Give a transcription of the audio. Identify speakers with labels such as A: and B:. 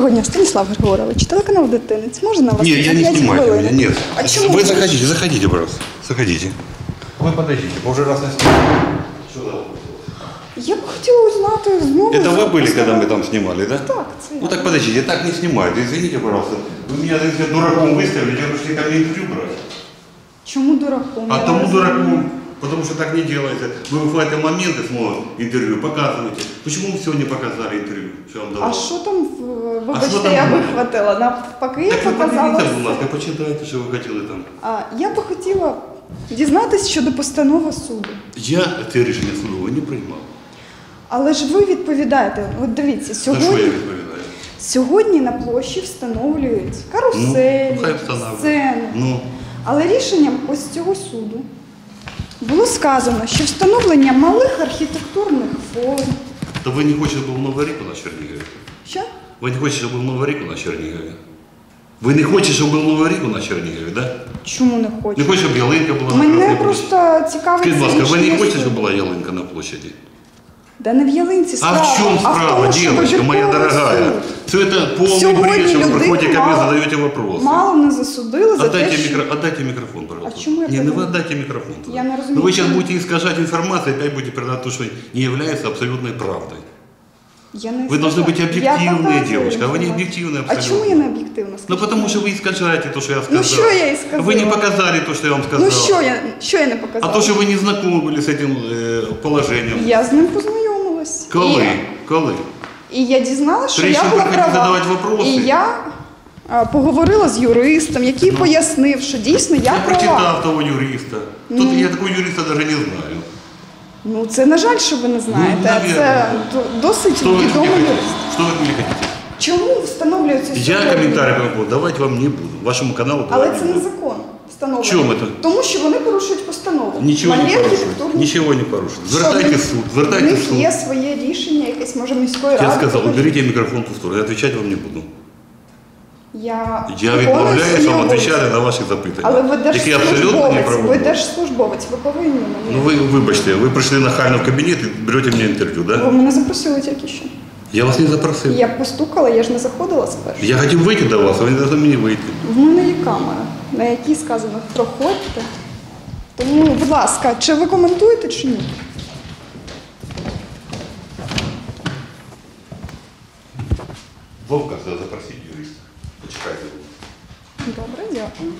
A: Доброго дня, Станіслав Григорович, телеканал Дитинець. Можна на вас
B: Нет, я
A: на
B: не
A: п'ять
B: снимаю
A: хвилин?
B: меня, нет.
A: А чому?
B: Вы заходите, заходите, пожалуйста. Заходите. Вы подождите, мы уже раз на
A: Я б хотіла узнати знову.
B: Это вы
A: за
B: были, когда мы
A: постанову.
B: там снимали, да?
A: Так, це я.
B: Ну так подождите, так не снимают. Извините, пожалуйста. Вы меня извините, дураком выставили, вы пришли ко мне интервью брать.
A: Чому дураком?
B: А
A: Я
B: тому
A: не
B: дураку,
A: розумію.
B: потому что так не делаете. Вы выхватываете моменты с моего интервью, показываете. Почему вы сегодня показали интервью, что я вам давал?
A: А що там, в- вибачте,
B: що там
A: я
B: було?
A: вихватила? Навпаки, я
B: Так ви
A: показала.
B: подивіться, будь
A: все.
B: ласка, почитайте, що ви хотіли там.
A: А, я би хотіла дізнатися щодо постанови суду.
B: Я це рішення судове не приймав.
A: Але ж ви відповідаєте, от дивіться,
B: За що я
A: сьогодні,
B: відповідаю?
A: сьогодні на площі встановлюють каруселі,
B: ну, хай встановлюють.
A: сцени.
B: Ну,
A: Але рішенням ось цього суду було сказано, що встановлення малих архітектурних форм.
B: то ви не хочете, щоб був Новий рік у нас в Чернігові?
A: Що?
B: Ви не хочете, щоб був Новий рік у нас в Чернігові? Ви не хочете, щоб був Новий рік у нас в Чернігові, да?
A: Чому не
B: Не хочете, щоб ялинка була на
A: Мене просто цікавить.
B: Скажіть, будь ласка, ви не хочете, щоб була ялинка на площаді?
A: Да не в ялинці
B: А
A: справа.
B: в чем справа,
A: тому, що
B: девочка моя
A: вибірковий
B: дорогая?
A: суд.
B: Все это полный
A: Сьогодні
B: бред, что вы
A: людину
B: приходите ко мне,
A: мало-
B: задаете вопросы.
A: Мало не засудили за
B: Отдайте,
A: те, що...
B: микро... отдайте микрофон, пожалуйста.
A: А чему я
B: не, ну
A: повинна?
B: вы отдайте микрофон. тогда.
A: Я не разумею,
B: Ну вы сейчас
A: чему.
B: будете искажать информацию, опять будете передать то, что не является абсолютной правдой.
A: Я не
B: Вы должны быть
A: сказала. Я
B: объективные,
A: показую
B: девочка, а вы не
A: інформацію.
B: объективные
A: А
B: абсолютно.
A: чому я не об'єктивна?
B: Ну
A: скажіть
B: потому
A: мені?
B: что вы искажаете то, что я сказал.
A: Ну, что я и сказала?
B: Вы не показали то, что я вам сказал.
A: Ну що я, що я не
B: А
A: показала?
B: то, что вы не знакомы были с этим э, положением.
A: Я з ним познайомилась.
B: Коли?
A: І,
B: Коли?
A: і я дізналася, що
B: Прежде
A: я
B: чем
A: була
B: приходить
A: права.
B: задавать вопросы.
A: І я а, поговорила з юристом, який
B: Ну.
A: пояснив, що дійсно я,
B: Я
A: права.
B: прочитав того юриста. Тут я такого юриста даже не знаю.
A: Ну це на жаль, що ви не знаєте.
B: Ну,
A: а
B: навірно.
A: це до- досить
B: Что вы от
A: відомий
B: меня хотите?
A: юрист.
B: Что вы от меня хотите?
A: Чому встановлюється
B: Я
A: сьогодні?
B: комментарий по этому давать вам не буду. Вашему каналу
A: Але
B: давать
A: це
B: не буду.
A: незаконно встановлено.
B: Чому це?
A: Тому що вони порушують постанову.
B: Нічого не
A: Малі
B: порушують.
A: архітектурні-
B: Нічого не порушують.
A: Що,
B: Звертайте
A: в них-
B: в суд,
A: В
B: звертайте в
A: них
B: суд.
A: є своє рішення, якесь може міської ради.
B: Я сказал,
A: Покажіть.
B: уберите микрофон в ту сторону. Я отвечать вам не буду.
A: Я,
B: Я
A: виконую
B: вам відповідати на ваші запитання.
A: Але ви держслужбовець, ви держслужбовець, ви повинні мені.
B: Ну ви вибачте, ви прийшли нахально в кабінет і берете мене інтерв'ю,
A: Ви
B: да?
A: мене запросили тільки що.
B: Я вас не запросив.
A: Я постукала, я ж не заходила спершу.
B: Я хотів вийти до вас, а ви не дали мені вийти.
A: В мене є камера, на якій сказано проходьте. Тому, будь ласка, чи ви коментуєте чи ні?
B: Вовка запросіть юриста. Почекайте.
A: Добре, дякую.